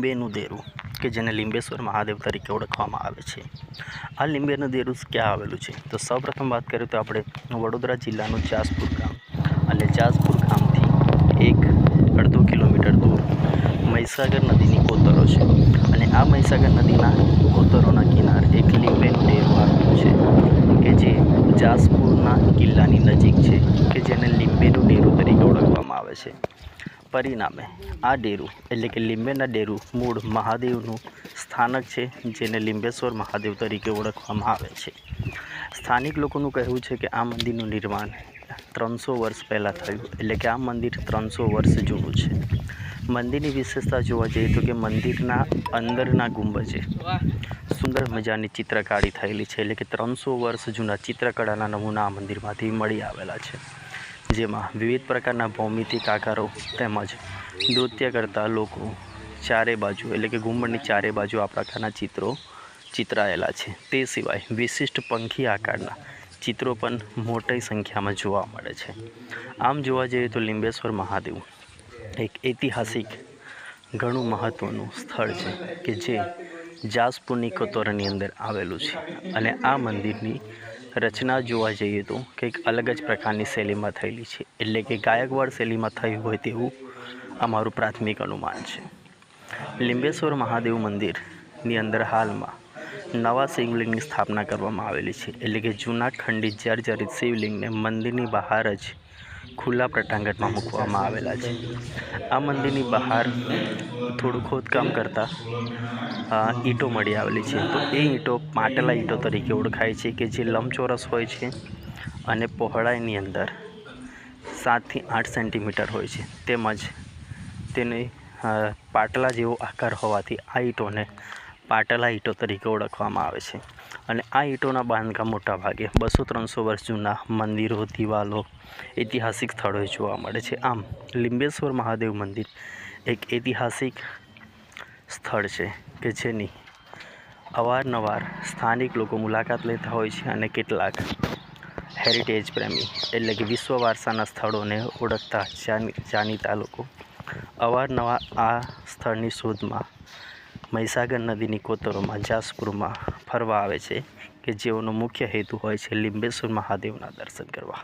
લીંબેનું દેરું, કે જેને લીંબેશ્વર મહાદેવ તરીકે ઓળખવામાં આવે છે. આ લીંબેનું દેરું ક્યાં આવેલું છે? તો સૌપ્રથમ વાત કરીએ તો આપણે વડોદરા જિલ્લાનું જાસપુર ગામ. અને જાસપુર ગામથી એક અડધો કિલોમીટર દૂર મહીસાગર નદીની કોતરો છે. અને આ મહીસાગર નદીના કોતરોના કિનારે એક લીંબેનું ડેરું આવેલું છે, કે જે જાસપુરના કિલ્લાની નજીક છે, કે જેને લીંબેનું ડેરું તરીકે ઓળખવામાં આવે છે. પરિણામે આ ડેરું એટલે કે લીંબેના ડેરું મૂળ મહાદેવનું સ્થાનક છે, જેને લીંબેશ્વર મહાદેવ તરીકે ઓળખવામાં આવે છે. સ્થાનિક લોકોનું કહેવું છે કે આ મંદિરનું નિર્માણ ત્રણસો વર્ષ પહેલાં થયું, એટલે કે આ મંદિર ત્રણસો વર્ષ જૂનું છે. મંદિરની વિશેષતા જોવા જઈએ તો કે મંદિરના અંદરના ગુંબજે સુંદર મજાની ચિત્રકારી થયેલી છે, એટલે કે ત્રણસો વર્ષ જૂના ચિત્રકળાના નમૂના આ મંદિરમાંથી મળી આવેલા છે. જેમાં વિવિધ પ્રકારના ભૌમિતિક આકારો તેમજ નૃત્ય કરતા લોકો ચારે બાજુ એટલે કે ઘુમ્મડની ચારે બાજુ આ પ્રકારના ચિત્રો ચિતરાયેલા છે. તે સિવાય વિશિષ્ટ પંખી આકારના ચિત્રો પણ મોટી સંખ્યામાં જોવા મળે છે. આમ જોવા જઈએ તો લિંબેશ્વર મહાદેવ એક ઐતિહાસિક ઘણું મહત્ત્વનું સ્થળ છે કે જે જાસપુરની કોતોરાની અંદર આવેલું છે અને આ મંદિરની રચના જોવા જઈએ તો કંઈક અલગ જ પ્રકારની શૈલીમાં થયેલી છે. એટલે કે ગાયકવાડ શૈલીમાં થયું હોય તેવું અમારું પ્રાથમિક અનુમાન છે. લિંબેશ્વર મહાદેવ મંદિરની અંદર હાલમાં નવા શિવલિંગની સ્થાપના કરવામાં આવેલી છે. એટલે કે જૂના ખંડિત જર્જરિત શિવલિંગને મંદિરની બહાર જ ખુલ્લા પ્રટાંગણમાં મૂકવામાં આવેલા છે. આ મંદિરની બહાર થોડું ખોદકામ કરતાં ઈંટો મળી આવેલી છે. તો એ ઈંટો પાટલા ઈંટો તરીકે ઓળખાય છે કે જે લંબચોરસ હોય છે અને પહોળાઈની અંદર સાતથી આઠ સેન્ટીમીટર હોય છે. તેમજ તેને પાટલા જેવો આકાર હોવાથી આ ઈંટોને પાટલા ઈંટો તરીકે ઓળખવામાં આવે છે. અને આ ઈંટોના બાંધકામ મોટા ભાગે બસો ત્રણસો વર્ષ જૂના મંદિરો, દિવાલો, ઐતિહાસિક સ્થળોએ જોવા મળે છે. આમ, લિંબેશ્વર મહાદેવ મંદિર એક ઐતિહાસિક સ્થળ છે કે જેની અવારનવાર સ્થાનિક લોકો મુલાકાત લેતા હોય છે અને કેટલાક હેરિટેજ પ્રેમી એટલે કે વિશ્વ વારસાના સ્થળોને ઓળખતા જાણીતા લોકો અવારનવાર આ સ્થળની શોધમાં મહીસાગર નદીની કોતરોમાં જાસપુરમાં ફરવા આવે છે કે જેઓનો મુખ્ય હેતુ હોય છે લીંબેશ્વર મહાદેવના દર્શન કરવા.